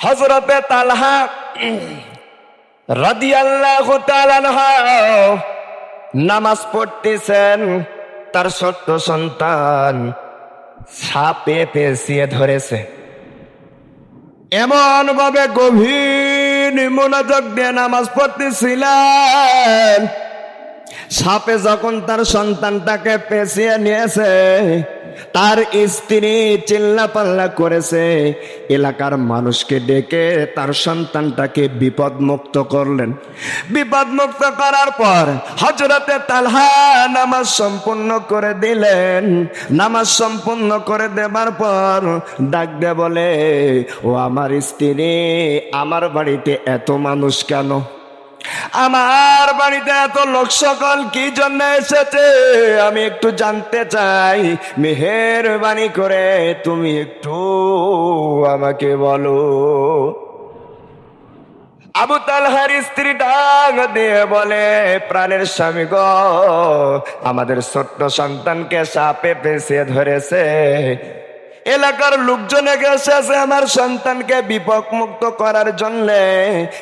হজরতে তালহা রাদিয়াল্লাহু নামাজ পড়তেছেন, তার ছোট্ট সন্তান সাপে পেঁচিয়ে ধরেছে। এমন ভাবে গভীর মনোযোগ দিয়ে নামাজ পড়তেছিলেন সাপে যখন তার সন্তানটাকে পেঁচিয়ে নিয়েছে, তার স্ত্রী চিল্লা পাল্লা করেছে। এলাকার মানুষকে ডেকে তার সন্তানটাকে বিপদ মুক্ত করলেন। বিপদ মুক্ত করার পর হজরতে তালহা নামাজ সম্পূর্ণ করে দিলেন। নামাজ সম্পূর্ণ করে দেবার পর ডাক দে বলে, ও আমার স্ত্রী, আমার বাড়িতে এত মানুষ কেন? আমার বাড়িতে এত লোক সকল কি জন্য এসেছে? আমি একটু জানতে চাই। মেহেরবানি করে তুমি একটু আমাকে বলো। আবু তালহার স্ত্রী ডাক দিয়ে বলে, প্রাণের স্বামী গ, আমাদের ছোট্ট সন্তানকে সাপে পেঁচিয়ে ধরেছে। এলাকার লোকজনে গেছে আমার সন্তানকে বিপদ মুক্ত করার জন্য।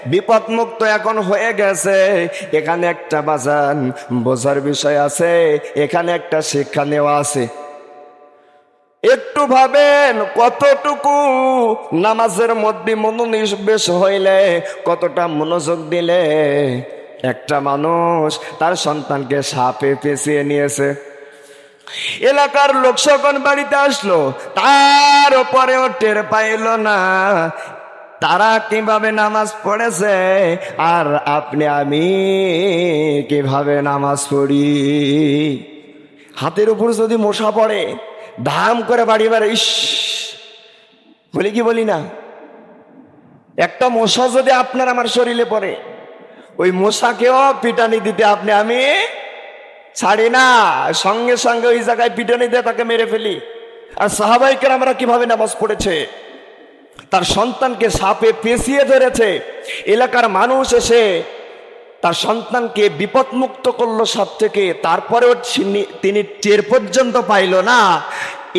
বিপদ মুক্ত এখন হয়ে গেছে। এখানে একটা বাজান বোঝার বিষয় আছে। এখানে একটা শিক্ষা নেওয়া আছে। একটু ভাবেন কতটুকু নামাজের মধ্যে মনোনিবেশ হইলে, কতটা মনোযোগ দিলে? একটা মানুষ তার সন্তানকে সাপে পেঁচিয়ে নিয়েছে। এলাকার লোক সকল বাড়িতে আসলো। তার উপরেও টের পাইল না। তারা কীভাবে নামাজ পড়েছে? আর আপনি, আমি কীভাবে নামাজ পড়ি? হাতের উপর যদি মশা পড়ে, ধাম করে বাড়ি বাড়ি ইস! বলি কি বলি না? একটা মশা যদি আপনার আমার শরীরে পড়ে, ওই মশাকেও পিটানি দিতে আপনি, আমি ছাড়ি না, সঙ্গে সঙ্গে ওই জায়গায় পিটানি দিয়ে তাকে মেরে ফেলি। আর সাহাবাইকের আমরা কীভাবে নামাজ পড়েছে? তার সন্তানকে সাপে পেঁচিয়ে ধরেছে। এলাকার মানুষ এসে তার সন্তানকে বিপদমুক্ত করল সাপ থেকে, তারপরেও তিনি টের পর্যন্ত পাইল না।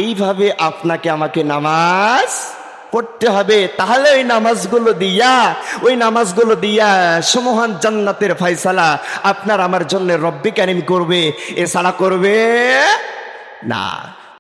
এইভাবে আপনাকে আমাকে নামাজ পড়তে হবে, তাহলে ওই নামাজগুলো দিয়া, ওই নামাজগুলো দিয়া সমহান জান্নাতের ফয়সালা আপনার আমার জন্য রব্বি করবে, এছাড়া করবে না।